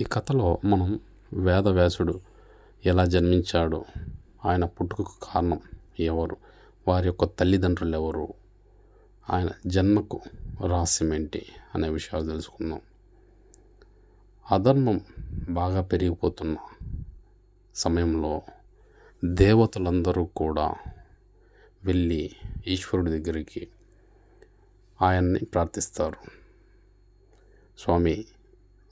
ఈ కథలో మనం వేదవ్యాసుడు ఎలా జన్మించాడు ఆయన పుట్టుకకు కారణం ఎవరు వారి యొక్క తల్లిదండ్రులు ఎవరు ఆయన జన్మకు రహస్యం ఏంటి అనే విషయాలు తెలుసుకుందాం. అధర్మం బాగా పెరిగిపోతున్న సమయంలో దేవతలందరూ కూడా వెళ్ళి ఈశ్వరుడి దగ్గరికి ఆయన్ని ప్రార్థిస్తారు. స్వామి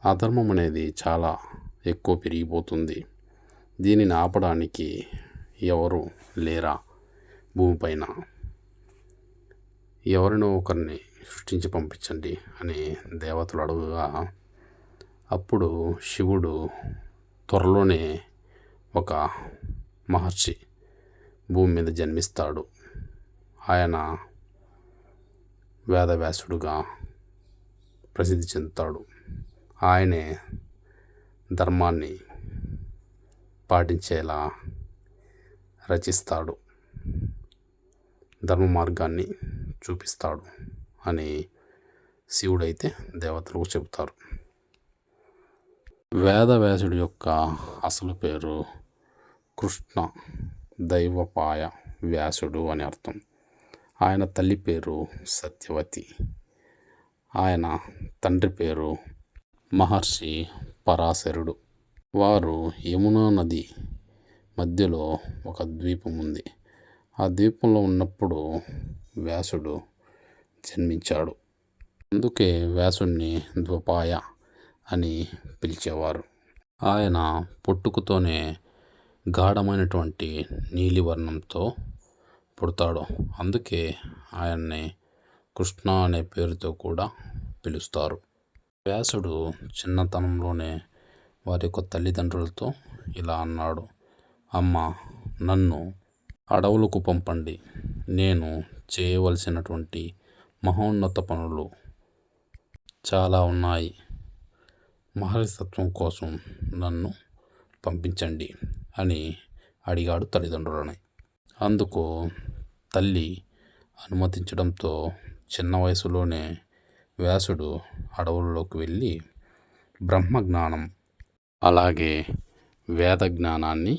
అధర్మం అనేది చాలా ఎక్కువ పెరిగిపోతుంది. దీనిని ఆపడానికి ఎవరు లేరా భూమిపైన? ఎవరినో ఒకరిని సృష్టించి పంపించండి అని దేవతలు అడుగుగా అప్పుడు శివుడు త్వరలోనే ఒక మహర్షి భూమి మీద జన్మిస్తాడు. ఆయన వేదవ్యాసుడుగా ప్రసిద్ధి చెందుతాడు. ఆయనే ధర్మాన్ని పాటించేలా రచిస్తాడు. ధర్మ మార్గాన్ని చూపిస్తాడు అని శివుడైతే దేవతలకు చెబుతారు. వేదవ్యాసుడి యొక్క అసలు పేరు కృష్ణ దైవపాయ వ్యాసుడు అని అర్థం. ఆయన తల్లి పేరు సత్యవతి. ఆయన తండ్రి పేరు మహర్షి పరాశరుడు. వారు యమునా నది మధ్యలో ఒక ద్వీపం ఉంది. ఆ ద్వీపంలో ఉన్నప్పుడు వ్యాసుడు జన్మించాడు. అందుకే వ్యాసుడిని ద్వపాయ అని పిలిచేవారు. ఆయన పుట్టుకతోనే గాఢమైనటువంటి నీలివర్ణంతో పుడతాడు. అందుకే ఆయన్ని కృష్ణ అనే పేరుతో కూడా పిలుస్తారు. వ్యాసుడు చిన్నతనంలోనే వారి యొక్క తల్లిదండ్రులతో ఇలా అన్నాడు అమ్మ నన్ను అడవులకు పంపండి నేను చేయవలసినటువంటి మహోన్నత పనులు చాలా ఉన్నాయి. మహర్షితత్వం కోసం నన్ను పంపించండి అని అడిగాడు తల్లిదండ్రులని. అందుకు తల్లి అనుమతించడంతో చిన్న వయసులోనే వ్యాసుడు అడవుల్లోకి వెళ్ళి బ్రహ్మజ్ఞానం అలాగే వేద జ్ఞానాన్ని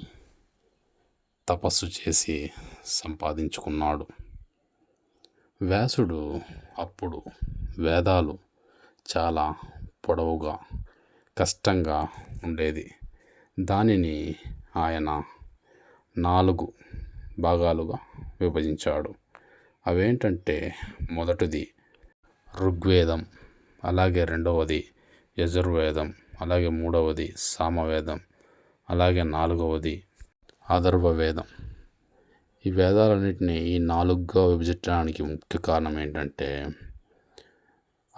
తపస్సు చేసి సంపాదించుకున్నాడు. వ్యాసుడు అప్పుడు వేదాలు చాలా పొడవుగా కష్టంగా ఉండేది. దానిని ఆయన నాలుగు భాగాలుగా విభజించాడు. అవేంటంటే మొదటిది ఋగ్వేదం అలాగే రెండవది యజుర్వేదం అలాగే మూడవది సామవేదం అలాగే నాలుగవది అథర్వవేదం ఈ వేదాలన్నింటినీ ఈ నాలుగుగా విభజించడానికి ముఖ్య కారణం ఏంటంటే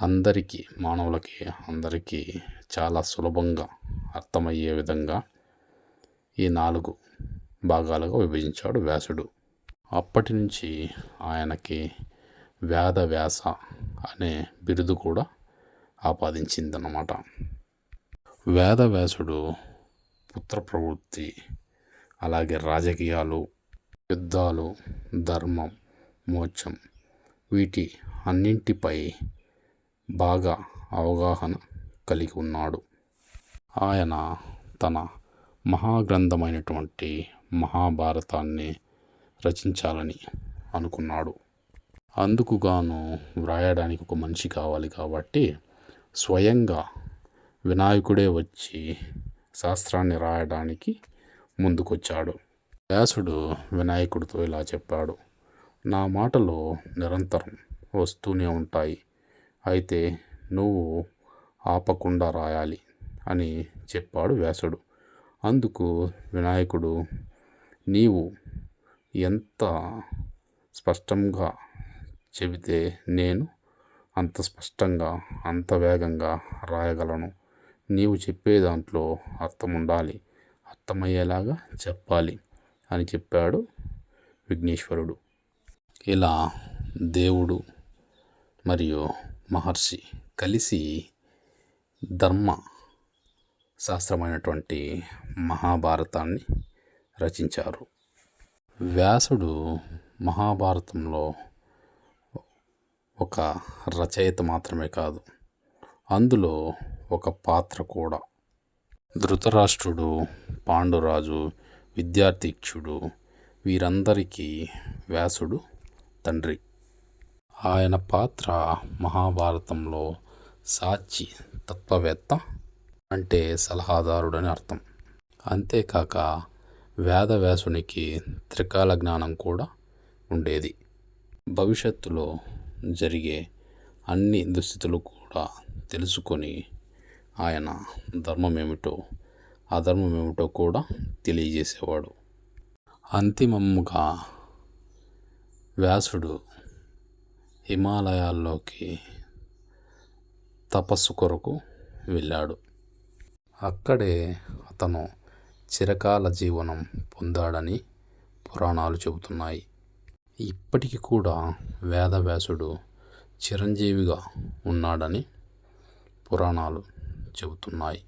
అందరికీ మానవులకి అందరికీ చాలా సులభంగా అర్థమయ్యే విధంగా ఈ నాలుగు భాగాలుగా విభజించాడు వ్యాసుడు. అప్పటి నుంచి ఆయనకి వేద వ్యాస అనే బిరుదు కూడా ఆపాదించిందన్నమాట. వేద వ్యాసుడు పుత్ర ప్రవృత్తి అలాగే రాజకీయాలు యుద్ధాలు ధర్మం మోక్షం వీటి అన్నింటిపై బాగా అవగాహన కలిగి ఉన్నాడు. ఆయన తన మహాగ్రంథమైనటువంటి మహాభారతాన్ని రచించాలని అనుకున్నాడు. అందుకుగాను వ్రాయడానికి ఒక మనిషి కావాలి కాబట్టి స్వయంగా వినాయకుడే వచ్చి శాస్త్రాన్ని రాయడానికి ముందుకొచ్చాడు. వ్యాసుడు వినాయకుడితో ఇలా చెప్పాడు నా మాటలు నిరంతరం వస్తూనే ఉంటాయి. అయితే నువ్వు ఆపకుండా రాయాలి అని చెప్పాడు వ్యాసుడు. అందుకు వినాయకుడు నీవు ఎంత స్పష్టంగా చెబితే నేను అంత స్పష్టంగా అంత వేగంగా రాయగలను. నీవు చెప్పే దాంట్లో అర్థం ఉండాలి అర్థమయ్యేలాగా చెప్పాలి అని చెప్పాడు విఘ్నేశ్వరుడు. ఇలా దేవుడు మరియు మహర్షి కలిసి ధర్మ శాస్త్రమైనటువంటి మహాభారతాన్ని రచించారు. వ్యాసుడు మహాభారతంలో ఒక రచయిత మాత్రమే కాదు అందులో ఒక పాత్ర కూడా. ధృతరాష్ట్రుడు పాండురాజు విద్యార్థిక్షుడు వీరందరికీ వ్యాసుడు తండ్రి. ఆయన పాత్ర మహాభారతంలో సాచి తత్వవేత్త అంటే సలహాదారుడని అర్థం. అంతేకాక వేదవ్యాసునికి త్రికాల జ్ఞానం కూడా ఉండేది. భవిష్యత్తులో జరిగే అన్ని దుస్థితులు కూడా తెలుసుకొని ఆయన ధర్మం ఏమిటో అధర్మం ఏమిటో కూడా తెలియజేసేవాడు. అంతిమముగా వ్యాసుడు హిమాలయాల్లోకి తపస్సు కొరకు వెళ్ళాడు. అక్కడే అతను చిరకాల జీవనం పొందాడని పురాణాలు చెబుతున్నాయి. ఇప్పటికి కూడా వేదవ్యాసుడు చిరంజీవిగా ఉన్నాడని పురాణాలు చెబుతున్నాయి.